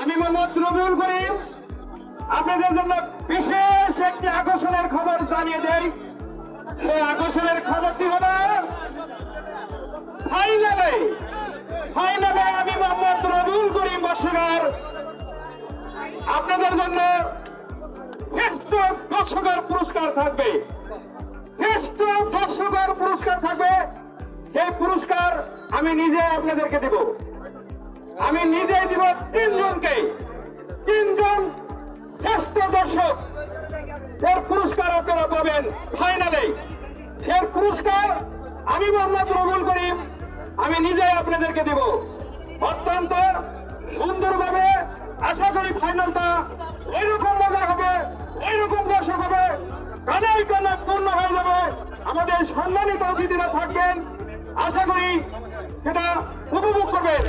আমি মোহাম্মদ রবিউল করিম। আপনাদের জন্য বিশেষ একটি আকর্ষণের খবর জানিয়ে দেই। সেই আকর্ষণের খবরটি হলো ফাইনালে ফাইনালে আমি মোহাম্মদ রবিউল করিম বর্ষকার আপনাদের জন্য শ্রেষ্ঠ দর্শকের পুরস্কার থাকবে। শ্রেষ্ঠ দর্শকের পুরস্কার থাকবে। সেই পুরস্কার আমি নিজে আপনাদেরকে দেব। আমি নিজে দিব তিনজনকে। তিনজন শ্রেষ্ঠ দর্শক। এর পুরস্কার আপনারা পাবেন ফাইনালে। এর পুরস্কার আমি মোহাম্মদ রবুল করিম, আমি নিজে আপনাদেরকে দিব। অত্যন্ত সুন্দরভাবে আশা করি ফাইনালটা ওইরকম মজা হবে, ওইরকম দর্শক হবে। কানাই কানা পূর্ণ হয়ে যাবে। আমাদের সম্মানিত অতিথিরা থাকবেন। আশা করি সেটা উপভোগ করবেন।